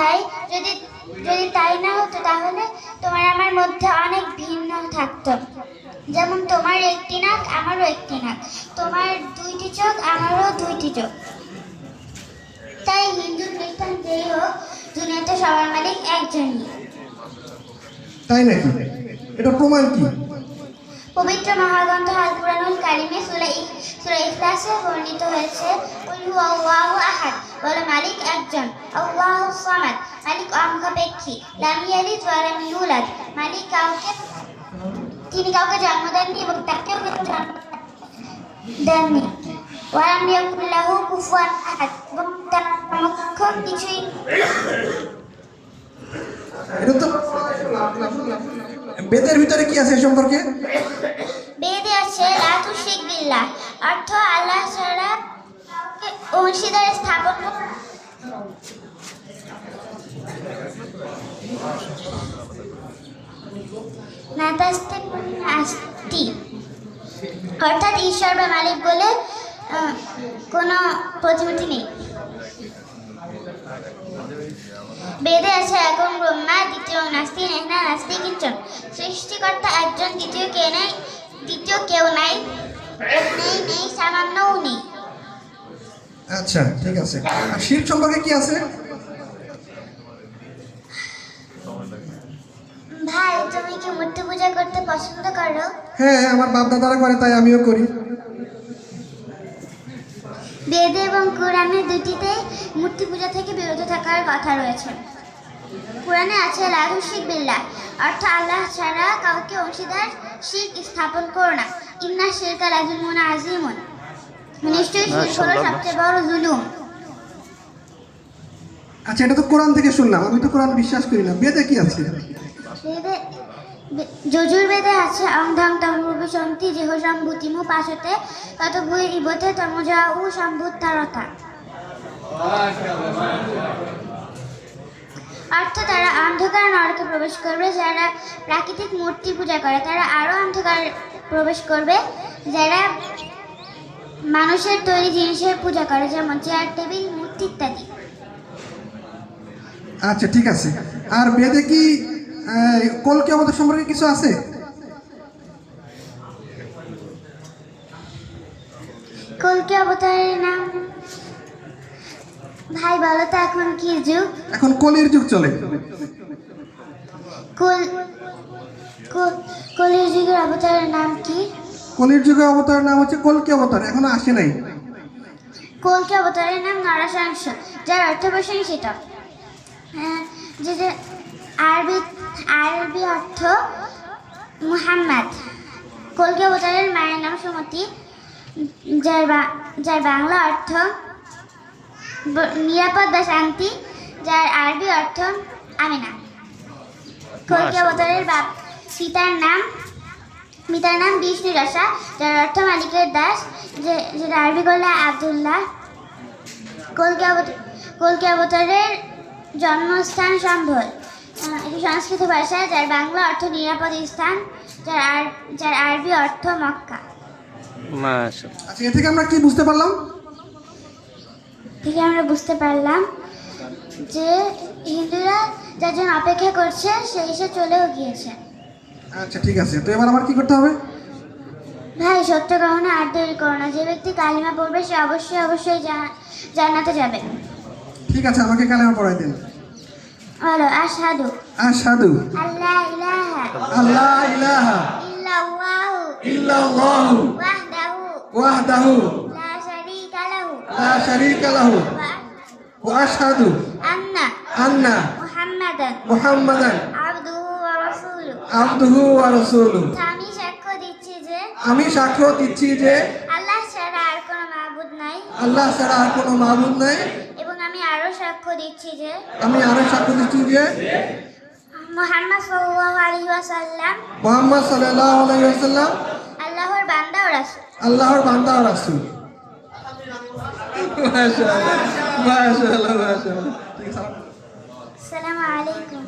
ভাই যদি যদি তাই না হতো তাহলে তোমার আমার মধ্যে অনেক ভিন্ন থাকতো। যেমন তোমার একটি নাক আমারও একটি নাক। তোমার দুইটি চোখ আমারও দুইটি চোখ। তাই হিন্দু খ্রিস্টান যেই হোক দুনিয়াতে সবার মালিক একজনই। তাই নাকি? এটা প্রমাণ কি? পবিত্র মহাগ্রন্থ আল কুরআনুল কারিমে সূরা সূরা ইখলাসে বর্ণিত হয়েছে কুল হু আল্লাহু আহাদ বলে মালিক একজন। আল্লাহু সামাদ। মালিক অঙ্গপেক্ষী। লাম ইয়ালিদ ওয়া লাম ইউলাদ। মালিক কাউকে তিনি কাউকে জন্ম দেননি এবং তাকেও কেউ জন্ম দেননি। ওয়ালাম ইয়াকুল লাহু কুফুয়ান আহাদ। এবং তার সমকক্ষ কিছুই এটা তো বেদের ভিতরে কি আছে সম্পর্কে? বেদে আছে লাতু শিখ বিল্লাহ। অর্থ আল্লাহ ছাড়া অংশীদার স্থাপন আস্তি। অর্থাৎ ঈশ্বর বা মালিক বলে কোনো প্রতিমূর্তি নেই। বেদে আছে এখন ব্রহ্মা দ্বিতীয় নাস্তি, নেহনা নাস্তি কিঞ্চন। সৃষ্টিকর্তা একজন, দ্বিতীয় কে নাই, দ্বিতীয় কেউ নাই নেই নেই, সামান্যও নেই। আচ্ছা ঠিক আছে। আর শির সম্পর্কে কি আছে? ভাই তুমি কি মূর্তি পূজা করতে পছন্দ করো? হ্যাঁ আমার বাপ দাদারা করে তাই আমিও করি। বেদে এবং কোরআনে দুটিতে মূর্তি পূজা থেকে বিরত থাকার কথা রয়েছে। কোরআনে আছে লাহু শিখ বিল্লাহ। অর্থ আল্লাহ ছাড়া কাউকে অংশীদার শিখ স্থাপন করো না। ইন্না শিরকা লাজুলমুন আজিমুন নিশ্চয়ই শিরক হলো সবচেয়ে বড় জুলুম। আচ্ছা এটা তো কোরআন থেকে শুনলাম। আমি তো কোরআন বিশ্বাস করি না। বেদে কি আছে? বেদে যজুর্বেদে আছে অংধাং তমরূপে সন্তি যেহ সম্ভূতিমু পাশতে তত ভুই ইবতে তমজা উ সম্ভূতারতা অর্থ তারা অন্ধকার নরকে প্রবেশ করবে যারা প্রাকৃতিক মূর্তি পূজা করে। তারা আরও অন্ধকার প্রবেশ করবে যারা মানুষের তৈরি জিনিসের পূজা করে যেমন চেয়ার টেবিল মূর্তি ইত্যাদি। আচ্ছা ঠিক আছে। আর বেদে কি কলকি অবতার সম্পর্কে কিছু আছে? কলকি অবতারের নাম? ভাই বলো তো এখন কি যুগ? এখন কলির যুগ চলে। কল কল- কলির যুগের অবতারের নাম কি? কলির যুগে অবতার নাম হচ্ছে কলকি অবতার এখনও আসে নাই। কলকি অবতারের নাম নরসাংস যার অর্থ সেটা। হ্যাঁ, যে যে আরবি আরবি অর্থ মুহাম্মদ। কলকি অবতারের মায়ের নাম সুমতি যার বা- যার বাংলা অর্থ নিরাপদ বা শান্তি যার আরবি অর্থ আমিনা। কলকি অবতারের বাপ পিতার নাম পিতার নাম বিষ্ণু রসা যার অর্থ মালিকের দাস যে যেটা আরবি করলে আবদুল্লাহ। কলকি কলকি অবতারের জন্মস্থান সম্ভল। আহ, এটি সংস্কৃত ভাষা যার বাংলা অর্থ নিরাপদ স্থান যার আর যার আরবি অর্থ মক্কা। আচ্ছা এ থেকে আমরা কি বুঝতে পারলাম? থেকে আমরা বুঝতে পারলাম যে হিন্দুরা যার জন্য অপেক্ষা করছে সে এসে চলেও গিয়েছে। আচ্ছা ঠিক আছে। তো এবার আমার কি করতে হবে? ভাই সত্য গ্রহণে আর দেরি করো না। যে ব্যক্তি কালিমা পড়বে সে অবশ্যই অবশ্যই জান্নাতে যাবে। ঠিক আছে আমাকে কালেমা পড়াই দিন। বলো আশহাদু। আশহাদু। আল্লাহ ইলাহা। আল্লাহ ইলাহা। ইল্লাল্লাহু। ইল্লাল্লাহু। ওয়াহদাহু। ওয়াহদাহু। লা শারীকা লাহু। লা শারীকা লাহু। ওয়া আশহাদু। আন্না। আন্না। মুহাম্মাদান। মুহাম্মাদান। আবদুহু ওয়া রাসূলুহু। আমি সাক্ষ্য দিচ্ছি যে আমি সাক্ষ্য দিচ্ছি যে আল্লাহ ছাড়া আর কোনো মাবুদ নাই। আল্লাহ ছাড়া আর কোনো মাবুদ নাই। এবং আমি আরও সাক্ষ্য দিচ্ছি যে আমি আরও সাক্ষ্য দিচ্ছি যে মুহাম্মদ সাল্লাল্লাহু আলাইহি ওয়াসাল্লাম মোহাম্মদ সাল্লাল্লাহু আলাইহি ওয়াসাল্লাম আল্লাহর বান্দা ও রাসূল। আল্লাহর বান্দা ও রাসূল। মাশাআল্লাহ মাশাআল্লাহ মাশাআল্লাহ। আসসালামু আলাইকুম।